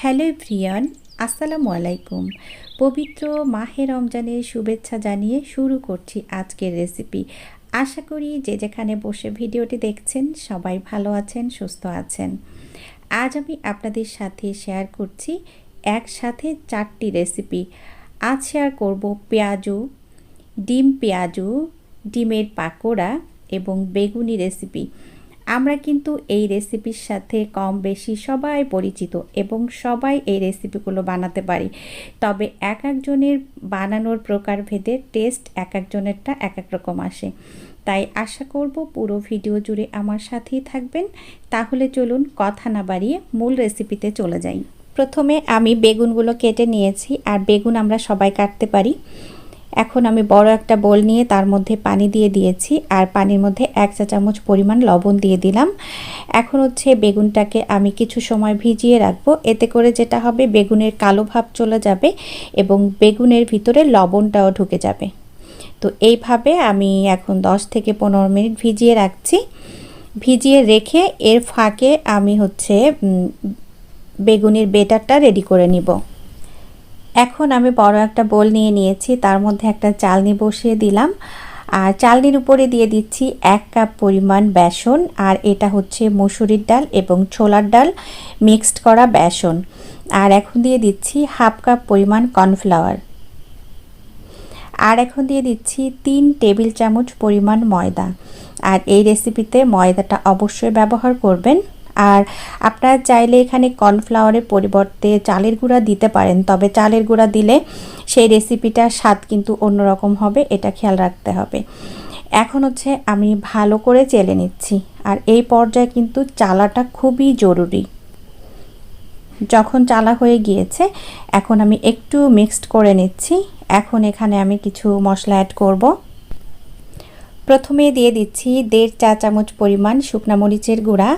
Hello Priyan আসসালামু আলাইকুম। পবিত্র মাহে রমজানের শুভেচ্ছা জানিয়ে শুরু করছি আজকের রেসিপি। আশা করি যে যেখানে বসে ভিডিওটি দেখছেন সবাই ভালো আছেন, সুস্থ আছেন। আজ আমি আপনাদের সাথে শেয়ার করছি একসাথে চারটি রেসিপি আজ শেয়ার করব পেঁয়াজু, ডিম পেঁয়াজু, ডিমের পাকোড়া এবং বেগুনি রেসিপি আমরা কিন্তু এই রেসিপির সাথে কম বেশি সবাই পরিচিত এবং সবাই এই রেসিপিগুলো বানাতে পারি। তবে এক একজনের বানানোর প্রকারভেদে টেস্ট এক একজনেরটা এক এক রকম আসে। তাই আশা করব পুরো ভিডিও জুড়ে আমার সাথেই থাকবেন। তাহলে চলুন কথা না বাড়িয়ে মূল রেসিপিতে চলে যাই। প্রথমে আমি বেগুনগুলো কেটে নিয়েছি, আর বেগুন আমরা সবাই কাটতে পারি। এখন আমি বড় একটা বোল নিয়ে তার মধ্যে পানি দিয়ে দিয়েছি আর পানির মধ্যে এক চা চামচ পরিমাণ লবণ দিয়ে দিলাম। এখন হচ্ছে বেগুনটাকে আমি কিছু সময় ভিজিয়ে রাখব। এতে করে যেটা হবে, বেগুনের কালো ভাব চলে যাবে এবং বেগুনের ভিতরে লবণটাও ঢুকে যাবে। তো এইভাবে আমি এখন 10 থেকে পনেরো মিনিট ভিজিয়ে রাখছি। ভিজিয়ে রেখে এর ফাঁকে আমি হচ্ছে বেগুনের বেটারটা রেডি করে নিব। এখন আমি বড় একটা বোল নিয়ে নিয়েছি, তার মধ্যে একটা চালনি বসিয়ে দিলাম। আর চালনির উপরে দিয়ে দিচ্ছি এক কাপ পরিমাণ বেসন, আর এটা হচ্ছে মসুরির ডাল এবং ছোলার ডাল মিক্সড করা বেসন। আর এখন দিয়ে দিচ্ছি হাফ কাপ পরিমাণ কর্নফ্লাওয়ার। আর এখন দিয়ে দিচ্ছি তিন টেবিল চামচ পরিমাণ ময়দা। আর এই রেসিপিতে ময়দাটা অবশ্যই ব্যবহার করবেন। আর আপনারা চাইলে এখানে কর্নফ্লাওয়ারের পরিবর্তে চালের গুঁড়া দিতে পারেন, তবে চালের গুঁড়া দিলে সেই রেসিপিটার স্বাদ কিন্তু অন্যরকম হবে, এটা খেয়াল রাখতে হবে। এখন হচ্ছে আমি ভালো করে চেলে নিচ্ছি, আর এই পর্যায়ে কিন্তু চালাটা খুবই জরুরি। যখন চালা হয়ে গিয়েছে, এখন আমি একটু মিক্সড করে নিচ্ছি। এখন এখানে আমি কিছু মশলা অ্যাড করব। প্রথমে দিয়ে দিচ্ছি দেড় চা চামচ পরিমাণ শুকনা মরিচের গুঁড়া।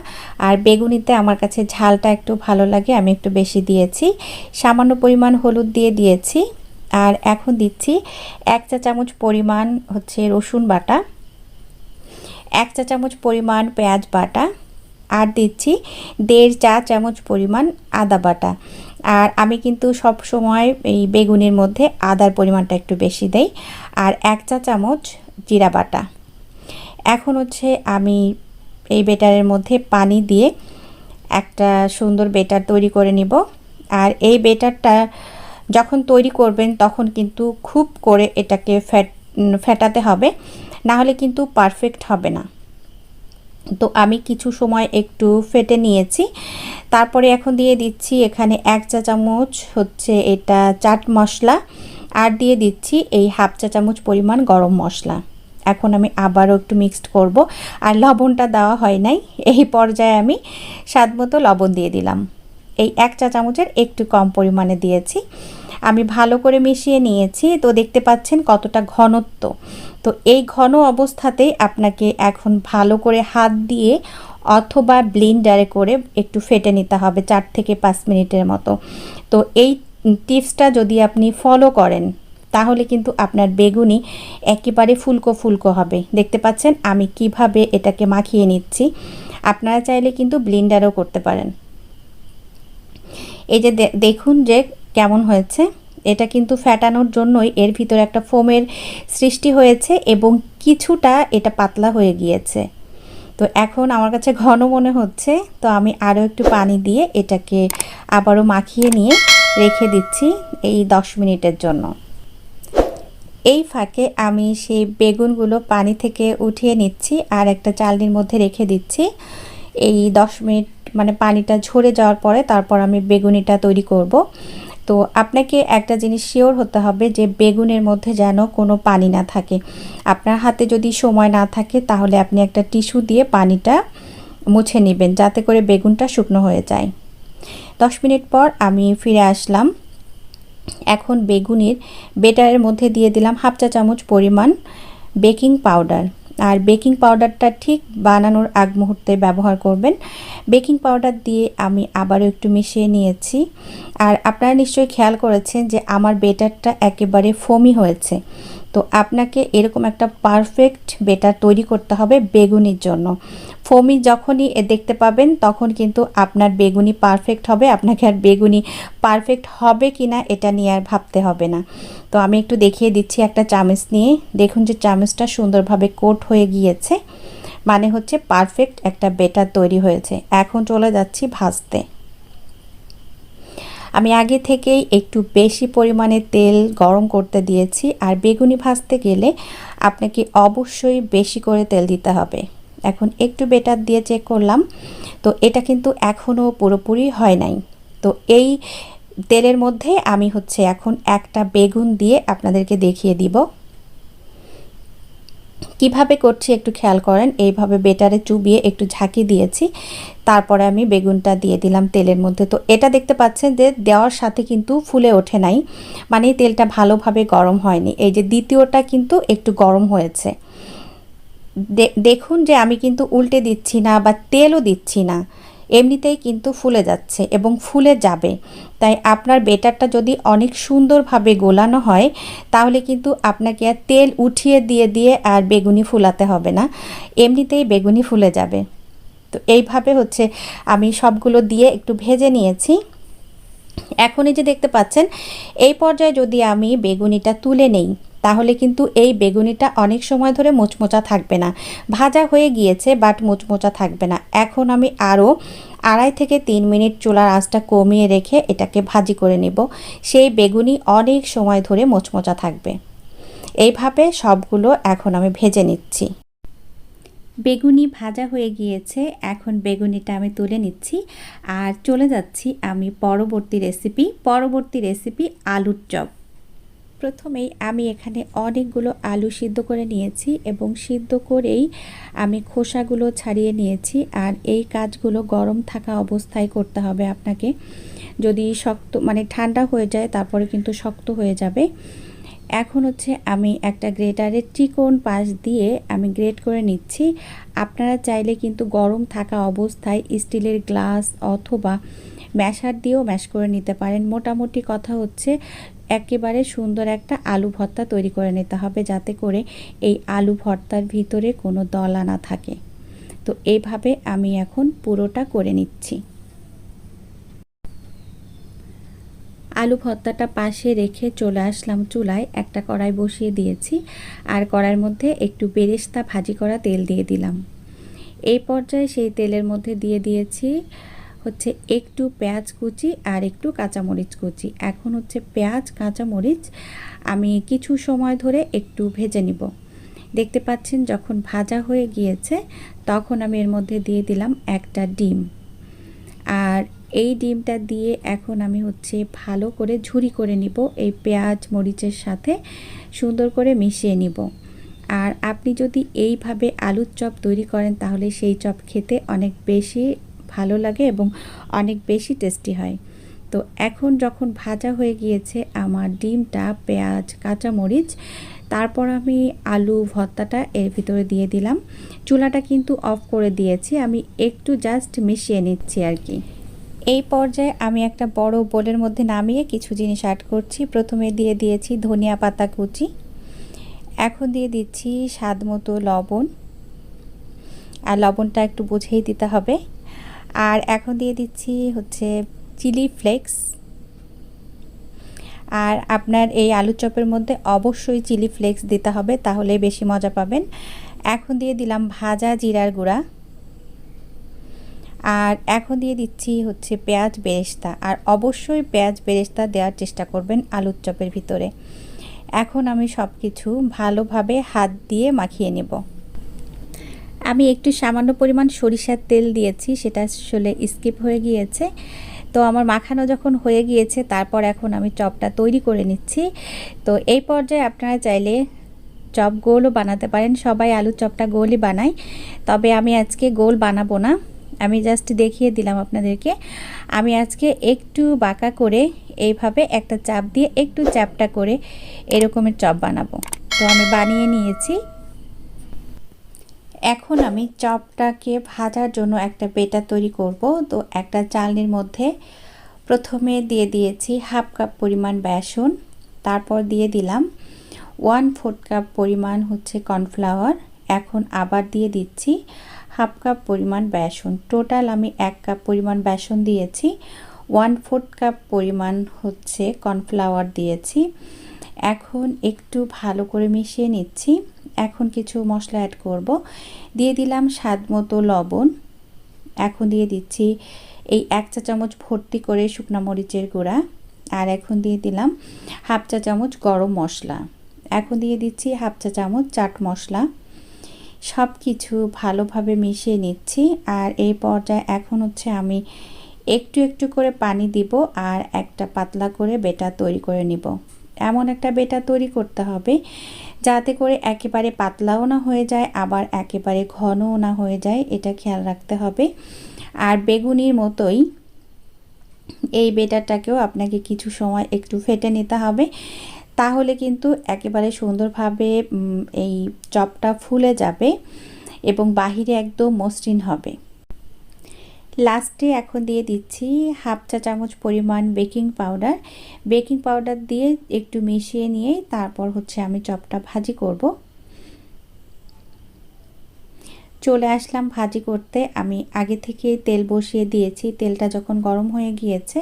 আর বেগুনিতে আমার কাছে ঝালটা একটু ভালো লাগে, আমি একটু বেশি দিয়েছি। সামান্য পরিমাণ হলুদ দিয়ে দিয়েছি। আর এখন দিচ্ছি এক চা চামচ পরিমাণ হচ্ছে রসুন বাটা, এক চা চামচ পরিমাণ পেঁয়াজ বাটা, আর দিচ্ছি দেড় চা চামচ পরিমাণ আদা বাটা। আর আমি কিন্তু সব সময় এই বেগুনের মধ্যে আদার পরিমাণটা একটু বেশি দেই। আর এক চা চামচ জিরা বাটা। এখন হচ্ছে আমি এই বেটারের মধ্যে পানি দিয়ে একটা সুন্দর বেটার তৈরি করে নিব। আর এই বেটারটা যখন তৈরি করবেন তখন কিন্তু খুব করে এটাকে ফ্যাট ফেটাতে হবে, না হলে কিন্তু পারফেক্ট হবে না। তো আমি কিছু সময় একটু ফেটে নিয়েছি। তারপরে এখন দিয়ে দিচ্ছি এখানে এক চা চামচ হচ্ছে এটা চাট মশলা, আর দিয়ে দিচ্ছি এই হাফ চা চামচ পরিমাণ গরম মশলা। এখন আমি আবারও একটু মিক্সড করব। আর লবণটা দেওয়া হয় নাই। এই পর্যায়ে আমি স্বাদ মতো লবণ দিয়ে দিলাম। এই এক চা চামচের একটু কম পরিমাণে দিয়েছি। আমি ভালো করে মিশিয়ে নিয়েছি। তো দেখতে পাচ্ছেন কতটা ঘনত্ব। তো এই ঘন অবস্থাতেই আপনাকে এখন ভালো করে হাত দিয়ে অথবা ব্লিন্ডারে করে একটু ফেটে নিতে হবে চার থেকে পাঁচ মিনিটের মতো। তো এই টিপসটা যদি আপনি ফলো করেন তাহলে কিন্তু আপনার বেগুনি একেবারে ফুলকো ফুলকো হবে। দেখতে পাচ্ছেন, আমি কীভাবে এটাকে মাখিয়ে নিচ্ছি। আপনারা চাইলে কিন্তু ব্লিন্ডারও করতে পারেন। এই যে দেখুন যে কেমন হয়েছে। এটা কিন্তু ফ্যাটানোর জন্যই এর ভিতরে একটা ফোমের সৃষ্টি হয়েছে এবং কিছুটা এটা পাতলা হয়ে গিয়েছে। তো এখন আমার কাছে ঘন মনে হচ্ছে, তো আমি আরও একটু পানি দিয়ে এটাকে আবারও মাখিয়ে নিয়ে রেখে দিচ্ছি এই দশ মিনিটের জন্য। এই ফাঁকে আমি সেই বেগুনগুলো পানি থেকে উঠিয়ে নিচ্ছি আর একটা চালনির মধ্যে রেখে দিচ্ছি। এই দশ মিনিট মানে পানিটা ঝরে যাওয়ার পরে তারপর আমি বেগুনিটা তৈরি করব। তো আপনাকে একটা জিনিস শিওর হতে হবে যে বেগুনের মধ্যে যেন কোনো পানি না থাকে। আপনার হাতে যদি সময় না থাকে তাহলে আপনি একটা টিস্যু দিয়ে পানিটা মুছে নেবেন যাতে করে বেগুনটা শুকনো হয়ে যায়। দশ মিনিট পর আমি ফিরে আসলাম। এখন বেগুনের বেটারের মধ্যে দিয়ে দিলাম হাফ চা চামচ পরিমাণ বেকিং পাউডার। আর বেকিং পাউডারটা ঠিক বানানোর আগ মুহূর্তে ব্যবহার করবেন। বেকিং পাউডার দিয়ে আমি আবারও একটু মিশিয়ে নিয়েছি। আর আপনারা নিশ্চয়ই খেয়াল করেছেন যে আমার বেটারটা একেবারে ফোমি হয়েছে। তো আপনাকে এরকম একটা পারফেক্ট বেটার তৈরি করতে হবে বেগুনির জন্য। ফোমি যখনই দেখতে পাবেন, তখন কিন্তু আপনার বেগুনি পারফেক্ট হবে। আপনাকে আর বেগুনি পারফেক্ট হবে কি না এটা নিয়ে আর ভাবতে হবে না। তো আমি একটু দেখিয়ে দিচ্ছি একটা চামচ নিয়ে। দেখুন যে চামচটা সুন্দরভাবে কোট হয়ে গিয়েছে। মানে হচ্ছে পারফেক্ট একটা বেটার তৈরি হয়েছে। এখন চলে যাচ্ছি ভাজতে। আমি আগে থেকেই একটু বেশি পরিমাণে তেল গরম করতে দিয়েছি। আর বেগুনি ভাজতে গেলে আপনাকে অবশ্যই বেশি করে তেল দিতে হবে। এখন একটু বেটার দিয়ে চেক করলাম। তো এটা কিন্তু এখনও পুরোপুরি হয় নাই। তো এই তেলের মধ্যে আমি হচ্ছে এখন একটা বেগুন দিয়ে আপনাদেরকে দেখিয়ে দিব। কীভাবে করছি একটু খেয়াল করেন, এইভাবে বেটারে চুবিয়ে একটু ঝাঁকি দিয়েছি, তারপরে আমি বেগুনটা দিয়ে দিলাম তেলের মধ্যে। তো এটা দেখতে পাচ্ছেন যে দেওয়ার সাথে কিন্তু ফুলে ওঠে নাই মানে তেলটা ভালোভাবে গরম হয়নি। এই যে দ্বিতীয়টা কিন্তু একটু গরম হয়েছে। দেখুন যে আমি কিন্তু উল্টে দিচ্ছি না বা তেলও দিচ্ছি না। এমনিতেই কিন্তু ফুলে যাচ্ছে এবং ফুলে যাবে। তাই আপনার বেটারটা যদি অনেক সুন্দরভাবে গোলানো হয়, তাহলে কিন্তু আপনাকে আর তেল উঠিয়ে দিয়ে দিয়ে আর বেগুনি ফুলাতে হবে না। এমনিতেই বেগুনি ফুলে যাবে। তো এইভাবে হচ্ছে আমি সবগুলো দিয়ে একটু ভেজে নিয়েছি। এখনই যে দেখতে পাচ্ছেন, এই পর্যায়ে যদি আমি বেগুনিটা তুলে নেই তাহলে কিন্তু এই বেগুনিটা অনেক সময় ধরে মোচমোচা থাকবে না। ভাজা হয়ে গিয়েছে বাট মোচমোচা থাকবে না। এখন আমি আরও আড়াই থেকে তিন মিনিট চুলার আঁচটা কমিয়ে রেখে এটাকে ভাজি করে নেব। সেই বেগুনি অনেক সময় ধরে মোচমোচা থাকবে। এইভাবে সবগুলো এখন আমি ভেজে নিচ্ছি। বেগুনি ভাজা হয়ে গিয়েছে, এখন বেগুনিটা আমি তুলে নিচ্ছি। আর চলে যাচ্ছি আমি পরবর্তী রেসিপি পরবর্তী রেসিপি আলুর চপ। প্রথমেই আমি এখানে অনেকগুলো আলু সিদ্ধ করে নিয়েছি এবং সিদ্ধ করেই আমি খোসাগুলো ছাড়িয়ে নিয়েছি আর এই কাজগুলো গরম থাকা অবস্থায় করতে হবে আপনাকে। যদি শক্ত মানে ঠান্ডা হয়ে যায় তারপরে কিন্তু শক্ত হয়ে যাবে। এখন হচ্ছে আমি একটা গ্রেটারের চিকন পাশ দিয়ে আমি গ্রেট করে নিচ্ছি। আপনারা চাইলে কিন্তু গরম থাকা অবস্থায় স্টিলের গ্লাস অথবা ম্যাশার দিয়েও ম্যাশ করে নিতে পারেন। মোটামুটি কথা হচ্ছে একেবারে সুন্দর একটা আলু ভর্তা তৈরি করে নিতে হবে যাতে করে এই আলু ভর্তার ভিতরে কোনো দলা না থাকে। তো এইভাবে আমি এখন পুরোটা করে নিচ্ছি। আলু ভর্তাটা পাশে রেখে চলে আসলাম চুলায়। একটা কড়াই বসিয়ে দিয়েছি আর কড়াইয়ের মধ্যে একটু বেরেস্তা ভাজি করা তেল দিয়ে দিলাম। এই পর্যায়ে সেই তেলের মধ্যে দিয়ে দিয়েছি হচ্ছে একটু পেঁয়াজ কুচি আর একটু কাঁচামরিচ কুচি। এখন হচ্ছে পেঁয়াজ, কাঁচামরিচ আমি কিছু সময় ধরে একটু ভেজে নিব। দেখতে পাচ্ছেন যখন ভাজা হয়ে গিয়েছে, তখন আমি এর মধ্যে দিয়ে দিলাম একটা ডিম। আর এই ডিমটা দিয়ে এখন আমি হচ্ছে ভালো করে ঝুরি করে নিব এই পেঁয়াজ, মরিচের সাথে সুন্দর করে মিশিয়ে নিব। আর আপনি যদি এইভাবে আলুর চপ তৈরি করেন, তাহলে সেই চপ খেতে অনেক বেশি ভালো লাগে এবং অনেক বেশি টেস্টি হয়। তো এখন যখন ভাজা হয়ে গিয়েছে আমার ডিমটা, পেঁয়াজ, কাঁচামরিচ, তারপর আমি আলু, ভর্তাটা এর ভিতরে দিয়ে দিলাম। চুলাটা কিন্তু অফ করে দিয়েছি, আমি একটু জাস্ট মিশিয়ে নিচ্ছি আর কি। এই পর্যায়ে আমি একটা বড় বোলের মধ্যে নামিয়ে কিছু জিনিস অ্যাড করছি। প্রথমে দিয়ে দিয়েছি ধনিয়া পাতা কুচি। এখন দিয়ে দিচ্ছি স্বাদ মতো লবণ। আর লবণটা একটু বুঝেই দিতে হবে। আর এখন দিয়ে দিচ্ছি হচ্ছে চিলি ফ্লেক্স। আর আপনার এই আলু চপের মধ্যে অবশ্যই চিলি ফ্লেক্স দিতে হবে, তাহলে বেশি মজা পাবেন। এখন দিয়ে দিলাম ভাজা জিরার গুঁড়া। আর এখন দিয়ে দিচ্ছি হচ্ছে পেঁয়াজ বেরেস্তা। আর অবশ্যই পেঁয়াজ বেরেস্তা দেওয়ার চেষ্টা করবেন আলুর চপের ভিতরে। এখন আমি সব কিছু ভালোভাবে হাত দিয়ে মাখিয়ে নেব। আমি একটু সামান্য পরিমাণ সরিষার তেল দিয়েছি, সেটা আসলে স্কিপ হয়ে গিয়েছে। তো আমার মাখানো যখন হয়ে গিয়েছে, তারপর এখন আমি চপটা তৈরি করে নিচ্ছি। তো এই পর্যায়ে আপনারা চাইলে চপ গোলও বানাতে পারেন। সবাই আলুর চপটা গোলই বানায়। তবে আমি আজকে গোল বানাবো না। আমি জাস্ট দেখিয়ে দিলাম আপনাদেরকে। আমি আজকে একটু বাঁকা করে এইভাবে একটা চাপ দিয়ে একটু চাপটা করে এরকমের চপ বানাবো। তো আমি বানিয়ে নিয়েছি। এখন আমি চপটাকে ভাজার জন্য একটা বেটা তৈরি করব। তো একটা চালনির মধ্যে প্রথমে দিয়ে দিয়েছি হাফ কাপ পরিমাণ বেসন, তারপর দিয়ে দিলাম ওয়ান ফোর্থ কাপ পরিমাণ হচ্ছে কর্নফ্লাওয়ার, এখন আবার দিয়ে দিচ্ছি হাফ কাপ পরিমাণ বেসন। টোটাল আমি এক কাপ পরিমাণ বেসন দিয়েছি, ওয়ান ফোর্থ কাপ পরিমাণ হচ্ছে কর্নফ্লাওয়ার দিয়েছি। এখন একটু ভালো করে মিশিয়ে নিচ্ছি। এখন কিছু মশলা অ্যাড করব। দিয়ে দিলাম স্বাদ মতো লবণ। এখন দিয়ে দিচ্ছি এই এক চা চামচ ভর্তি করে শুকনা মরিচের গুঁড়া। আর এখন দিয়ে দিলাম হাফ চা চামচ গরম মশলা। এখন দিয়ে দিচ্ছি হাফ চা চামচ চাট মশলা। সব কিছু ভালোভাবে মিশিয়ে নিচ্ছি। আর এই পর্যায়ে এখন হচ্ছে আমি একটু একটু করে পানি দিব আর একটা পাতলা করে বেটা তৈরি করে নিব। এমন একটা বেটা তৈরি করতে হবে যাতে করে একেবারে পাতলাও না হয়ে যায়, আবার একেবারে ঘনও না হয়ে যায়, এটা খেয়াল রাখতে হবে। আর বেগুনির মতোই এই বেটারটাকেও আপনাকে কিছু সময় একটু ফেটে নিতে হবে। তাহলে কিন্তু একেবারে সুন্দরভাবে এই চপটা ফুলে যাবে এবং বাহিরে একদম মসৃণ হবে। লাস্টে এখন দিয়ে দিচ্ছি হাফ চা চামচ পরিমাণ বেকিং পাউডার। বেকিং পাউডার দিয়ে একটু মিশিয়ে নিয়ে তারপর হচ্ছে আমি চপটা ভাজি করব। চলে আসলাম ভাজি করতে। আমি আগে থেকে তেল বসিয়ে দিয়েছি। তেলটা যখন গরম হয়ে গিয়েছে,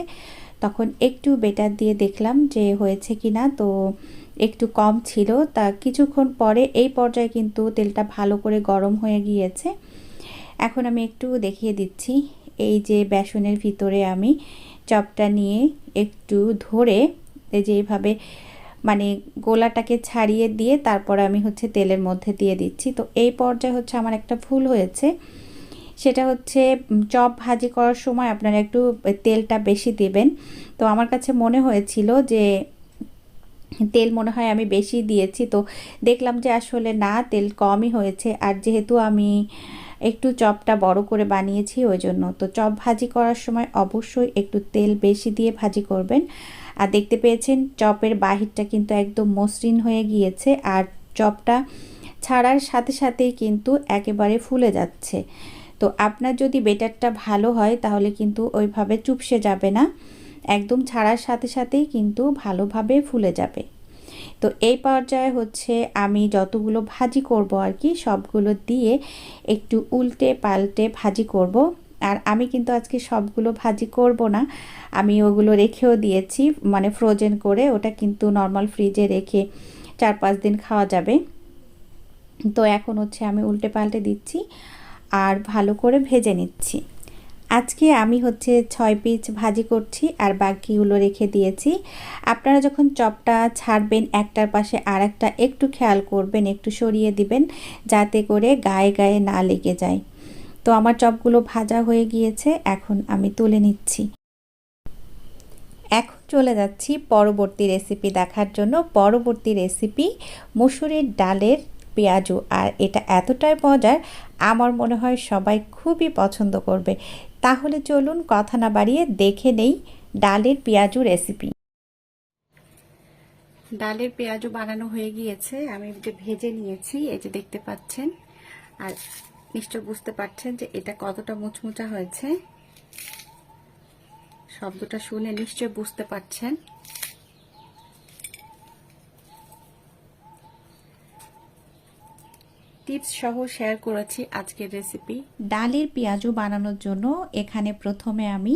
তখন একটু বেটার দিয়ে দেখলাম যে হয়েছে কি না তো একটু কম ছিল। তা কিছুক্ষণ পরে এই পর্যায়ে কিন্তু তেলটা ভালো করে গরম হয়ে গিয়েছে। এখন আমি একটু দেখিয়ে দিচ্ছি। এই যে বেসনের ভিতরে আমি চপটা নিয়ে একটু ধরে এই যে এইভাবে মানে গোলাটাকে ছাড়িয়ে দিয়ে তারপর আমি হচ্ছে তেলের মধ্যে দিয়ে দিচ্ছি। তো এই পর্যায়ে হচ্ছে আমার একটা ভুল হয়েছে। সেটা হচ্ছে চপ ভাজি করার সময় আপনারা একটু তেলটা বেশি দেবেন। তো আমার কাছে মনে হয়েছিল যে, তেল মনে হয় আমি বেশি দিয়েছি। তো দেখলাম যে আসলে না, তেল কমই হয়েছে। আর যেহেতু আমি একটু চপটা বড় করে বানিয়েছি, ওই জন্য। তো চপ ভাজি করার সময় অবশ্যই একটু তেল বেশি দিয়ে ভাজি করবেন। আর দেখতে পেয়েছেন, চপের বাহিরটা কিন্তু একদম মসৃণ হয়ে গিয়েছে আর চপটা ছাড়ার সাথে সাথেই কিন্তু একেবারে ফুলে যাচ্ছে। তো আপনার যদি বেটারটা ভালো হয়, তাহলে কিন্তু ওইভাবে চুপসে যাবে না। একদম ছাড়ার সাথে সাথেই কিন্তু ভালোভাবে ফুলে যাবে। তো এই পর্যায়ে হচ্ছে আমি যতগুলো ভাজি করব আর কি, সবগুলো দিয়ে একটু উল্টে পাল্টে ভাজি করব। আর আমি কিন্তু আজকে সবগুলো ভাজি করব না, আমি ওগুলো রেখেও দিয়েছি মানে ফ্রোজেন করে ওটা কিন্তু নর্মাল ফ্রিজে রেখে চার পাঁচ দিন খাওয়া যাবে। তো এখন হচ্ছে আমি উল্টে পাল্টে দিচ্ছি আর ভালো করে ভেজে নিচ্ছি। আজকে আমি হচ্ছে ছয় পিস ভাজি করছি আর বাকিগুলো রেখে দিয়েছি। আপনারা যখন চপটা ছাড়বেন, একটার পাশে আর একটা একটু খেয়াল করবেন, একটু সরিয়ে দিবেন যাতে করে গায়ে গায়ে না লেগে যায়। তো আমার চপগুলো ভাজা হয়ে গিয়েছে, এখন আমি তুলে নিচ্ছি। এখন চলে যাচ্ছি পরবর্তী রেসিপি দেখার জন্য। পরবর্তী রেসিপি মুসুরির ডালের পেঁয়াজু। আর এটা এতটাই মজার, আমার মনে হয় সবাই খুবই পছন্দ করবে। তাহলে চলুন কথা না বাড়িয়ে দেখে নেই ডালের পেঁয়াজু রেসিপি ডালের পেঁয়াজু বানানো হয়ে গিয়েছে, আমি যে ভেজে নিয়েছি, এই যে দেখতে পাচ্ছেন। আর নিশ্চয় বুঝতে পারছেন যে এটা কতটা মুচমুচা হয়েছে। শব্দটা শুনে নিশ্চয় বুঝতে পারছেন। টিপস সহ শেয়ার করেছি আজকের রেসিপি ডালের পেঁয়াজু বানানোর জন্য এখানে প্রথমে আমি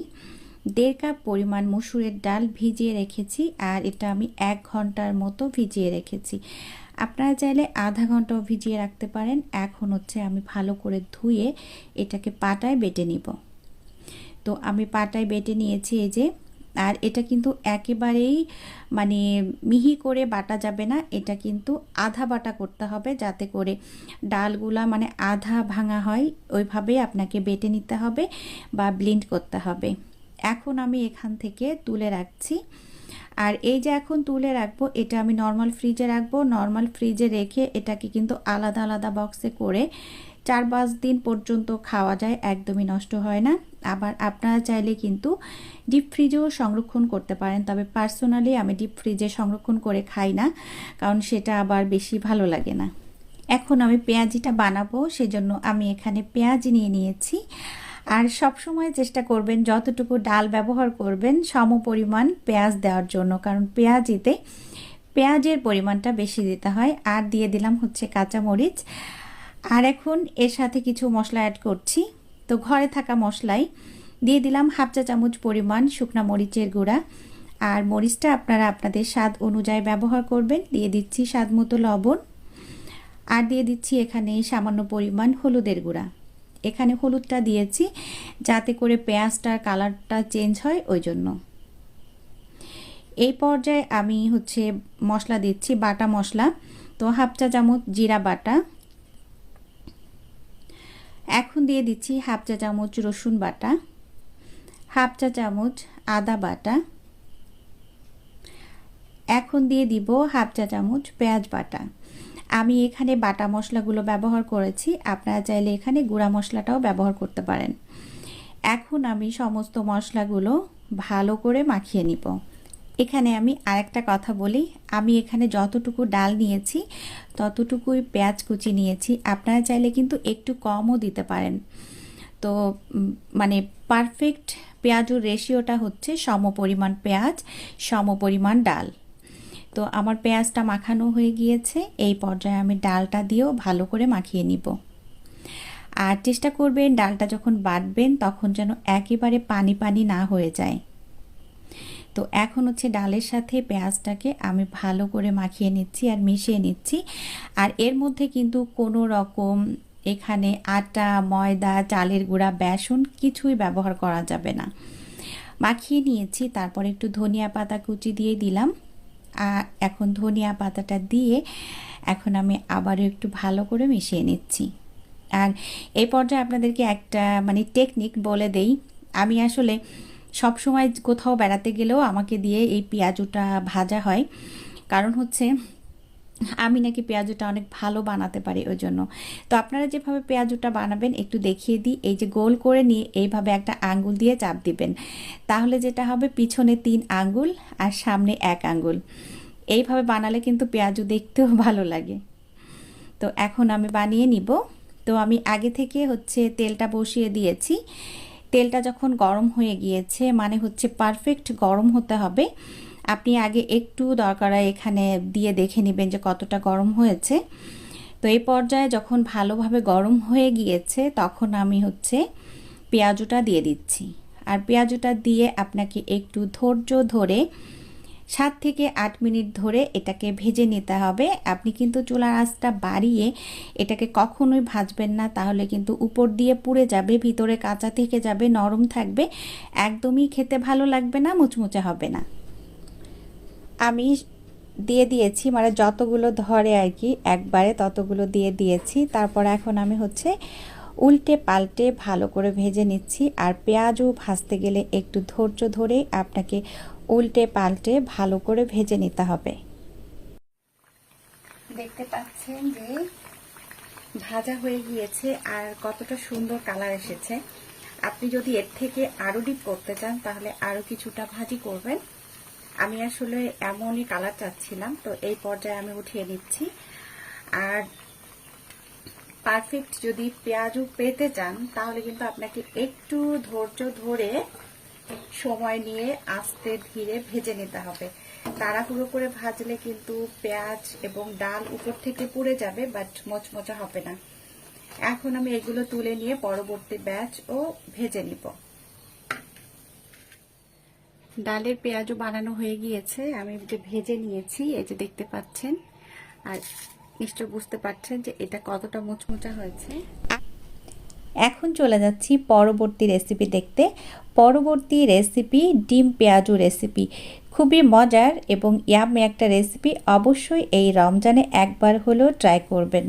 দেড় কাপ পরিমাণ মসুরের ডাল ভিজিয়ে রেখেছি আর এটা আমি এক ঘণ্টার মতো ভিজিয়ে রেখেছি। আপনারা চাইলে আধা ঘন্টাও ভিজিয়ে রাখতে পারেন। এখন হচ্ছে আমি ভালো করে ধুয়ে এটাকে পাটায় বেটে নিব। তো আমি পাটায় বেটে নিয়েছি এই যে আর এটা কিন্তু একেবারেই মানে মিহি করে বাটা যাবে না, এটা কিন্তু আধা বাটা করতে হবে যাতে করে ডালগুলা মানে আধা ভাঙা হয়, ওইভাবেই আপনাকে বেটে নিতে হবে বা ব্লিন্ড করতে হবে। এখন আমি এখান থেকে তুলে রাখছি। আর এই যে এখন তুলে রাখব, এটা আমি নর্মাল ফ্রিজে রাখব। নর্মাল ফ্রিজে রেখে এটাকে কিন্তু আলাদা আলাদা বক্সে করে চার পাঁচ দিন পর্যন্ত খাওয়া যায়, একদমই নষ্ট হয় না। আবার আপনারা চাইলে কিন্তু ডিপ ফ্রিজেও সংরক্ষণ করতে পারেন, তবে পার্সোনালি আমি ডিপ ফ্রিজে সংরক্ষণ করে খাই না, কারণ সেটা আবার বেশি ভালো লাগে না। এখন আমি পেঁয়াজিটা বানাবো, সেজন্য আমি এখানে পেঁয়াজ নিয়ে নিয়েছি। আর সব সময় চেষ্টা করবেন, যতটুকু ডাল ব্যবহার করবেন সম পরিমাণ পেঁয়াজ দেওয়ার জন্য, কারণ পেঁয়াজিতে পেঁয়াজের পরিমাণটা বেশি দিতে হয়। আর দিয়ে দিলাম হচ্ছে কাঁচামরিচ। আর এখন এর সাথে কিছু মশলা অ্যাড করছি। তো ঘরে থাকা মশলাই দিয়ে দিলাম হাফ চা চামচ পরিমাণ শুকনা মরিচের গুঁড়া। আর মরিচটা আপনারা আপনাদের স্বাদ অনুযায়ী ব্যবহার করবেন। দিয়ে দিচ্ছি স্বাদ মতো লবণ। আর দিয়ে দিচ্ছি এখানে সামান্য পরিমাণ হলুদের গুঁড়া। এখানে হলুদটা দিয়েছি যাতে করে পেঁয়াজটার কালারটা চেঞ্জ হয় ওই জন্য। এই পর্যায়ে আমি হচ্ছে মশলা দিচ্ছি বাটা মশলা। তো হাফ চা চামচ জিরা বাটা। এখন দিয়ে দিচ্ছি হাফ চা চামচ রসুন বাটা, হাফ চা চামচ আদা বাটা, এখন দিয়ে দিব হাফ চা চামচ পেঁয়াজ বাটা। আমি এখানে বাটা মশলাগুলো ব্যবহার করেছি, আপনারা চাইলে এখানে গুঁড়া মশলাটাও ব্যবহার করতে পারেন। এখন আমি সমস্ত মশলাগুলো ভালো করে মাখিয়ে নিব। এখানে আমি আরেকটা কথা বলি। আমি এখানে যতটুকু ডাল নিয়েছি, ততটুকুই পেঁয়াজ কুচি নিয়েছি। আপনারা চাইলে কিন্তু একটু কমও দিতে পারেন। তো মানে পারফেক্ট পেঁয়াজুর রেশিওটা হচ্ছে সম পরিমাণ পেঁয়াজ, সম পরিমাণ ডাল। তো আমার পেঁয়াজটা মাখানো হয়ে গিয়েছে। এই পর্যায়ে আমি ডালটা দিয়েও ভালো করে মাখিয়ে নিব। আর চেষ্টা করবেন ডালটা যখন বাটবেন তখন যেন একেবারে পানি পানি না হয়ে যায়। তো এখন হচ্ছে ডালের সাথে পেঁয়াজটাকে আমি ভালো করে মাখিয়ে নিচ্ছি আর মিশিয়ে নিচ্ছি। আর এর মধ্যে কিন্তু কোনো রকম এখানে আটা, ময়দা, চালের গুঁড়া, বেসন কিছুই ব্যবহার করা যাবে না। মাখিয়ে নিয়েছি, তারপর একটু ধনিয়া পাতা কুচি দিয়ে দিলাম। আর এখন ধনিয়া পাতাটা দিয়ে এখন আমি আবারও একটু ভালো করে মিশিয়ে নিচ্ছি। আর এই পর্যায়ে আপনাদেরকে একটা মানে টেকনিক বলে দেই। আমি আসলে সব সময় কোথাও বেড়াতে গেলেও আমাকে দিয়ে এই পেঁয়াজুটা ভাজা হয়। কারণ হচ্ছে, আমি নাকি পেঁয়াজুটা অনেক ভালো বানাতে পারি ওই জন্য। তো আপনারা যেভাবে পেঁয়াজুটা বানাবেন, একটু দেখিয়ে দিই। এই যে গোল করে নিয়ে এইভাবে একটা আঙ্গুল দিয়ে চাপ দিবেন। তাহলে যেটা হবে, পিছনে তিন আঙ্গুল আর সামনে এক আঙ্গুল। এইভাবে বানালে কিন্তু পেঁয়াজু দেখতেও ভালো লাগে। তো এখন আমি বানিয়ে নিব। তো আমি আগে থেকে হচ্ছে তেলটা বসিয়ে দিয়েছি। তেলটা যখন গরম হয়ে গিয়েছে মানে হচ্ছে পারফেক্ট গরম হতে হবে। আপনি আগে একটু দরকার এখানে দিয়ে দেখে নেবেন যে কতটা গরম হয়েছে। তো এই পর্যায়ে যখন ভালোভাবে গরম হয়ে গিয়েছে, তখন আমি হচ্ছে পেঁয়াজুটা দিয়ে দিচ্ছি। আর পেঁয়াজুটা দিয়ে আপনাকে একটু ধৈর্য ধরে সাত থেকে আট মিনিট ধরে এটাকে ভেজে নিতে হবে। আপনি কিন্তু চুলার আঁচটা বাড়িয়ে এটাকে কখনোই ভাজবেন না, তাহলে কিন্তু উপর দিয়ে পুড়ে যাবে, ভিতরে কাঁচা থেকে যাবে, নরম থাকবে, একদমই খেতে ভালো লাগবে না, মুচমুচে হবে না। আমি দিয়ে দিয়েছি মানে যতগুলো ধরে আর কি, একবারে ততগুলো দিয়ে দিয়েছি। তারপর এখন আমি হচ্ছে উল্টে পাল্টে ভালো করে ভেজে নিচ্ছি। আর পেঁয়াজও ভাজতে গেলে একটু ধৈর্য ধরে আপনাকে উল্টে পাল্টে ভালো করে ভেজে নিতে হবে। দেখতে পাচ্ছেন যে ভাজা হয়ে গিয়েছে আর কতটা সুন্দর কালার এসেছে। আপনি যদি এর থেকে আরও ডিপ করতে চান, তাহলে আরও কিছুটা ভাজি করবেন। আমি আসলে এমনই কালার চাচ্ছিলাম, তো এই পর্যায়ে আমি উঠিয়ে নিচ্ছি। আর পারফেক্ট যদি পেঁয়াজও পেতে চান, তাহলে কিন্তু আপনাকে একটু ধৈর্য ধরে সময় নিয়ে আস্তে ধীরে ভেজে নিতে হবে। তাড়াহুড়ো করে ভাজলে কিন্তু পেঁয়াজ এবং ডাল উপর থেকে পুড়ে যাবে বাট মচমচা হবে না। এখন আমি এগুলো তুলে নিয়ে পরবর্তী ব্যাচ ও ভেজে নিব। ডালের পেঁয়াজও বানানো হয়ে গিয়েছে। আমি যে ভেজে নিয়েছি, এই যে দেখতে পাচ্ছেন, আর নিশ্চয় বুঝতে পারছেন যে এটা কতটা মুচমুচা হয়েছে। এখন চলে যাচ্ছি পরবর্তী রেসিপি দেখতে। পরবর্তী রেসিপি ডিম পেঁয়াজু রেসিপি খুবই মজার এবং ইয়ামে একটা রেসিপি অবশ্যই এই রমজানে একবার হলেও ট্রাই করবেন।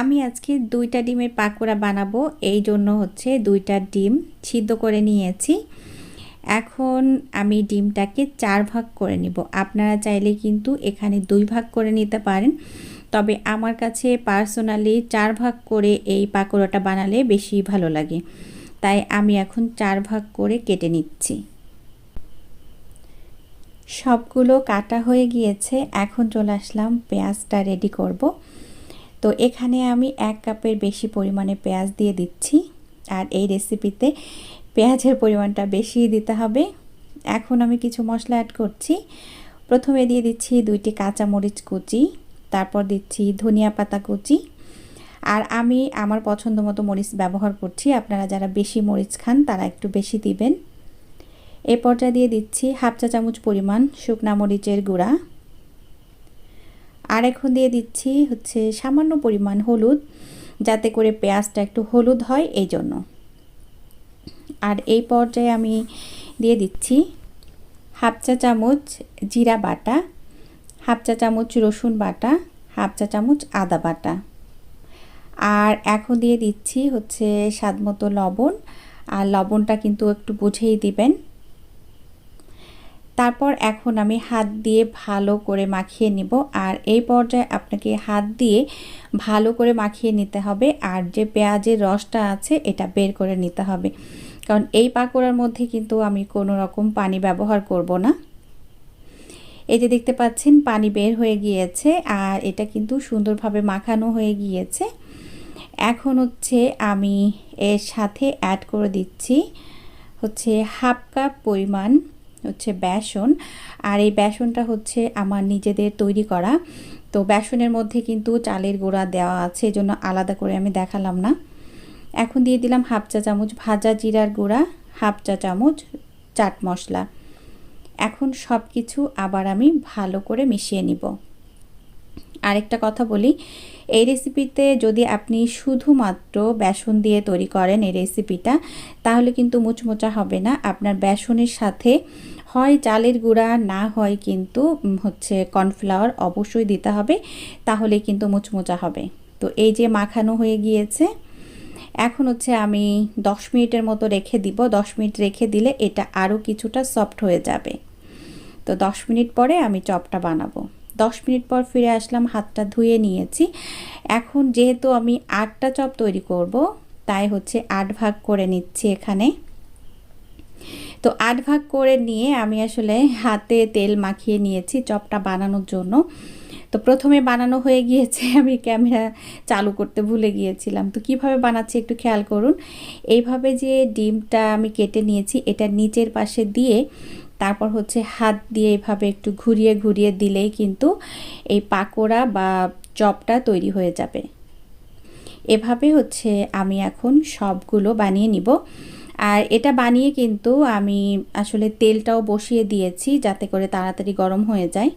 আমি আজকে দুইটা ডিমের পাকোড়া বানাবো। এই জন্য হচ্ছে দুইটা ডিম সিদ্ধ করে নিয়েছি। এখন আমি ডিমটাকে চার ভাগ করে নিব। আপনারা চাইলে কিন্তু এখানে দুই ভাগ করে নিতে পারেন। তবে আমার কাছে পার্সোনালি চার ভাগ করে এই পাকোড়াটা বানালে বেশি ভালো লাগে। তাই আমি এখন চার ভাগ করে কেটে নিচ্ছি। সবগুলো কাটা হয়ে গিয়েছে। এখন চলে আসলাম পেঁয়াজটা রেডি করব। তো এখানে আমি এক কাপের বেশি পরিমাণে পেঁয়াজ দিয়ে দিচ্ছি। আর এই রেসিপিতে পেঁয়াজের পরিমাণটা বেশি দিতে হবে। এখন আমি কিছু মশলা অ্যাড করছি। প্রথমে দিয়ে দিচ্ছি দুইটি কাঁচামরিচ কুচি। তারপর দিচ্ছি ধনিয়া পাতা কুচি। আর আমি আমার পছন্দ মতো মরিচ ব্যবহার করছি। আপনারা যারা বেশি মরিচ খান, তারা একটু বেশি দিবেন। এ পর্যায়ে দিয়ে দিচ্ছি হাফ চা চামচ পরিমাণ শুকনা মরিচের গুঁড়া। আর এখন দিয়ে দিচ্ছি হচ্ছে সামান্য পরিমাণ হলুদ, যাতে করে পেঁয়াজটা একটু হলুদ হয় এই জন্য আর এই পর্যায়ে আমি দিয়ে দিচ্ছি হাফ চা চামচ জিরা বাটা। হাফ চা চামচ রসুন বাটা, হাফ চা চামচ আদা বাটা। আর এখন দিয়ে দিচ্ছি হচ্ছে স্বাদ মতো লবণ। আর লবণটা কিন্তু একটু বুঝেই দিবেন। তারপর এখন আমি হাত দিয়ে ভালো করে মাখিয়ে নিব। আর এই পর্যায়ে আপনাকে হাত দিয়ে ভালো করে মাখিয়ে নিতে হবে। আর যে পেঁয়াজের রসটা আছে, এটা বের করে নিতে হবে। কারণ এই পাকোড়ার মধ্যে কিন্তু আমি কোনো রকম পানি ব্যবহার করব না। এই যে দেখতে পাচ্ছেন, পানি বের হয়ে গিয়েছে আর এটা কিন্তু সুন্দরভাবে মাখানো হয়ে গিয়েছে। এখন হচ্ছে আমি এর সাথে অ্যাড করে দিচ্ছি হচ্ছে হাফ কাপ পরিমাণ হচ্ছে বেসন। আর এই বেসনটা হচ্ছে আমার নিজেদের তৈরি করা। তো বেসনের মধ্যে কিন্তু চালের গুঁড়া দেওয়া আছে, এজন্য আলাদা করে আমি দেখালাম না। এখন দিয়ে দিলাম হাফ চা চামচ ভাজা জিরার গুঁড়া, হাফ চা চামচ চাট মশলা। এখন সব কিছু আবার আমি ভালো করে মিশিয়ে নিব। আরেকটা কথা বলি, এই রেসিপিতে যদি আপনি শুধুমাত্র বেসন দিয়ে তৈরি করেন এই রেসিপিটা তাহলে কিন্তু মুচমোচা হবে না। আপনার বেসনের সাথে হয় চালের গুঁড়া, না হয় কিন্তু হচ্ছে কর্নফ্লাওয়ার অবশ্যই দিতে হবে, তাহলে কিন্তু মুচমোচা হবে। তো এই যে মাখানো হয়ে গিয়েছে, এখন হচ্ছে আমি দশ মিনিটের মতো রেখে দিব। দশ মিনিট রেখে দিলে এটা আরও কিছুটা সফট হয়ে যাবে। তো দশ মিনিট পরে আমি চপটা বানাবো। দশ মিনিট পর ফিরে আসলাম, হাতটা ধুয়ে নিয়েছি। এখন যেহেতু আমি আটটা চপ তৈরি করব, তাই হচ্ছে আট ভাগ করে নিচ্ছি এখানে। তো আট ভাগ করে নিয়ে আমি আসলে হাতে তেল মাখিয়ে নিয়েছি চপটা বানানোর জন্য। তো প্রথমে বানানো হয়ে গিয়েছে, আমি ক্যামেরা চালু করতে ভুলে গিয়েছিলাম। তো কীভাবে বানাচ্ছি একটু খেয়াল করুন। এইভাবে যে ডিমটা আমি কেটে নিয়েছি, এটা নিচের পাশে দিয়ে তারপর হচ্ছে হাত দিয়ে এভাবে একটু ঘুরিয়ে ঘুরিয়ে দিলেই কিন্তু এই পাকোড়া বা চপটা তৈরি হয়ে যাবে। এভাবে হচ্ছে আমি এখন সবগুলো বানিয়ে নিব। আর এটা বানিয়ে কিন্তু আমি আসলে তেলটাও বসিয়ে দিয়েছি যাতে করে তাড়াতাড়ি গরম হয়ে যায়।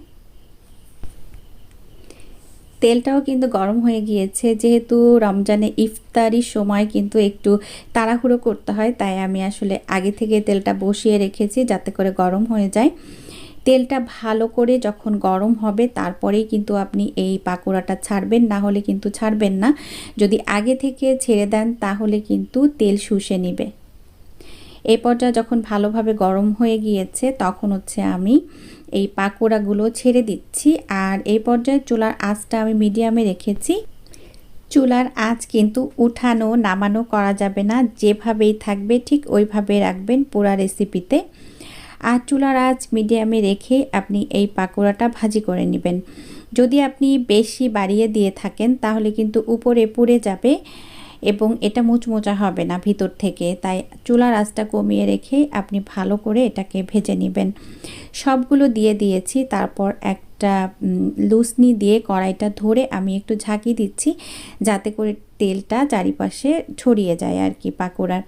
তেলটাও কিন্তু গরম হয়ে গিয়েছে। যেহেতু রমজানে ইফতারির সময় কিন্তু একটু তাড়াহুড়ো করতে হয়, তাই আমি আসলে আগে থেকে তেলটা বসিয়ে রেখেছি যাতে করে গরম হয়ে যায়। তেলটা ভালো করে যখন গরম হবে, তারপরেই কিন্তু আপনি এই পাকোড়াটা ছাড়বেন, না হলে কিন্তু ছাড়বেন না। যদি আগে থেকে ছেড়ে দেন, তাহলে কিন্তু তেল শুষে নেবে। এই পর্যায়ে যখন ভালোভাবে গরম হয়ে গিয়েছে, তখন হচ্ছে আমি এই পাকোড়াগুলো ছেড়ে দিচ্ছি আর এই পর্যায়ে চুলার আঁচটা আমি মিডিয়ামে রেখেছি। চুলার আঁচ কিন্তু উঠানো, নামানো করা যাবে না। যেভাবেই থাকবে ঠিক ওইভাবে রাখবেন পুরা রেসিপিতে। আর চুলার আঁচ মিডিয়ামে রেখে আপনি এই পাকোড়াটা ভাজি করে নেবেন। যদি আপনি বেশি বাড়িয়ে দিয়ে থাকেন তাহলে কিন্তু উপরে পুড়ে যাবে। এবং এটা মুচমোচা হবে না ভিতর থেকে। তাই চুলার আঁচটা কমিয়ে রেখে আপনি ভালো করে এটাকে ভেজে নেবেন। সবগুলো দিয়ে দিয়েছি, তারপর একটা লুসনি দিয়ে কড়াইটা ধরে আমি একটু ঝাঁকি দিচ্ছি যাতে করে তেলটা চারিপাশে ছড়িয়ে যায় আর কি পাকোড়ার।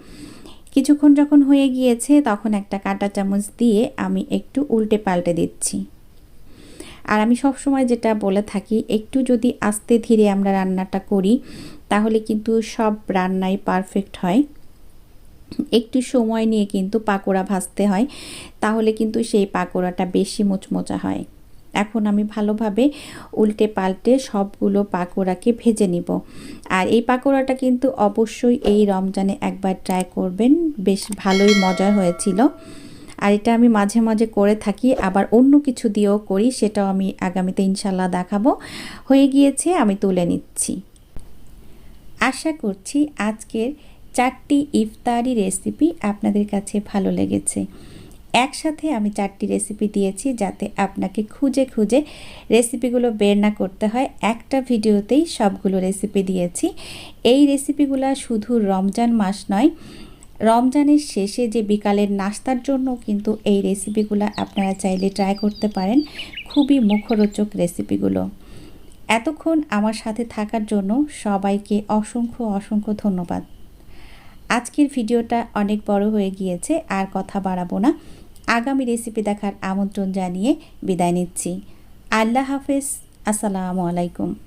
কিছুক্ষণ যখন হয়ে গিয়েছে, তখন একটা কাঁটা চামচ দিয়ে আমি একটু উল্টে পাল্টে দিচ্ছি। আর আমি সব সময় যেটা বলে থাকি, একটু যদি আস্তে ধীরে আমরা রান্নাটা করি, তাহলে কিন্তু সব রান্নাই পারফেক্ট হয়। একটু সময় নিয়ে কিন্তু পাকোড়া ভাজতে হয়, তাহলে কিন্তু সেই পাকোড়াটা বেশি মোচমোচা হয়। এখন আমি ভালোভাবে উল্টে পাল্টে সবগুলো পাকোড়াকে ভেজে নিব। আর এই পাকোড়াটা কিন্তু অবশ্যই এই রমজানে একবার ট্রাই করবেন, বেশ ভালোই মজার হয়েছিল। আর এটা আমি মাঝে মাঝে করে থাকি, আবার অন্য কিছু দিয়েও করি, সেটাও আমি আগামীতে ইনশাল্লাহ দেখাবো। হয়ে গিয়েছে, আমি তুলে নিচ্ছি। আশা করছি আজকের চারটি ইফতারি রেসিপি আপনাদের কাছে ভালো লেগেছে। একসাথে আমি চারটি রেসিপি দিয়েছি, যাতে আপনাকে খুঁজে খুঁজে রেসিপিগুলো বের না করতে হয়। একটা ভিডিওতেই সবগুলো রেসিপি দিয়েছি। এই রেসিপিগুলো শুধু রমজান মাস নয় রমজানের শেষে যে বিকালের নাস্তার জন্য কিন্তু এই রেসিপিগুলো আপনারা চাইলে ট্রাই করতে পারেন। খুবই মুখরোচক রেসিপিগুলো। এতক্ষণ আমার সাথে থাকার জন্য সবাইকে অসংখ্য অসংখ্য ধন্যবাদ। আজকের ভিডিওটা অনেক বড় হয়ে গিয়েছে, আর কথা বাড়াবো না। আগামী রেসিপি দেখার আমন্ত্রণ জানিয়ে বিদায় নিচ্ছি। আল্লাহ হাফেজ। আসসালামু আলাইকুম।